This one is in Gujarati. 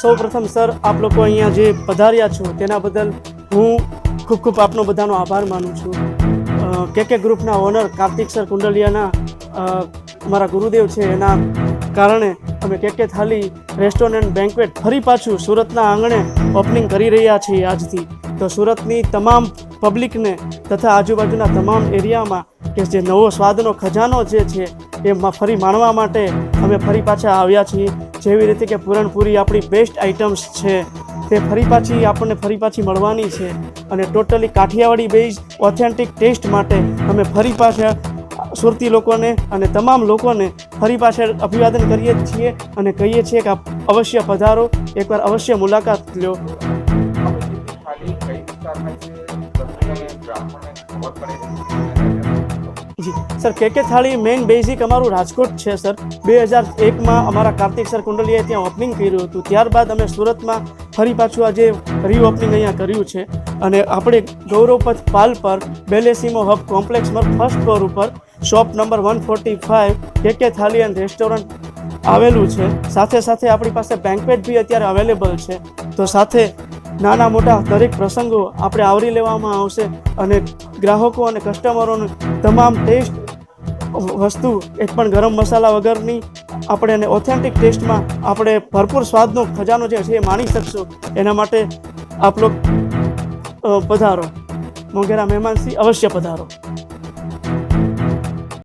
સૌ પ્રથમ સર, આપ લોકો અહીંયા જે પધાર્યા છો તેના બદલ હું ખૂબ ખૂબ આપનો બધાનો આભાર માનું છું. કે કે ગ્રુપના ઓનર કાર્તિક સર કુંડલિયાના મારા ગુરુદેવ છે એના કારણે અમે કે કે થાલી રેસ્ટોરન્ટ બેન્કવેટ ફરી પાછું સુરતના આંગણે ઓપનિંગ કરી રહ્યા છીએ આજથી. તો સુરતની તમામ પબ્લિકને તથા આજુબાજુના તમામ એરિયામાં કે જે નવો સ્વાદનો ખજાનો જે છે, એ ફરી માણવા માટે અમે ફરી પાછા આવ્યા છીએ. જેવી રીતે કે પૂરણપૂરી આપણી બેસ્ટ આઇટમ્સ છે, તે ફરી પાછી આપણને ફરી પાછી મળવાની છે અને totally Kathiawadi base authentic taste માટે અમે ફરી પાછા સુરતી લોકોને અને તમામ લોકોને ફરી પાછા અભિવાદન કરીએ છીએ અને કહીએ છીએ કે આપ અવશ્ય પધારો, એકવાર અવશ્ય મુલાકાત લો જી. સર, કે કે થાળી મેઇન બેઝિક અમારું રાજકોટ છે, સર. બે હજાર એકમાં અમારા કાર્તિક સર કુંડલીએ ત્યાં ઓપનિંગ કર્યું હતું. ત્યારબાદ અમે સુરતમાં ફરી પાછું આજે રીઓપનિંગ અહીંયા કર્યું છે. અને આપણે ગૌરવપથ પાલ પર, બેલેસીમો હબ કોમ્પ્લેક્સમાં ફર્સ્ટ ફ્લોર ઉપર shop number one forty five કે કે થાળી એન્ડ રેસ્ટોરન્ટ આવેલું છે. સાથે સાથે આપણી પાસે બેન્કવેટ બી અત્યારે અવેલેબલ છે. તો સાથે નાના મોટા દરેક પ્રસંગો આપણે આવરી લેવામાં આવશે અને ગ્રાહકો અને કસ્ટમરોને તમામ ટેસ્ટ વસ્તુ, એક પણ ગરમ મસાલા વગરની આપણે એને ઓથેન્ટિક ટેસ્ટમાં આપણે ભરપૂર સ્વાદનો ખજાનો જે છે એ માણી શકશો. એના માટે આપ પધારો. મોગેરા મહેમાનથી અવશ્ય પધારો.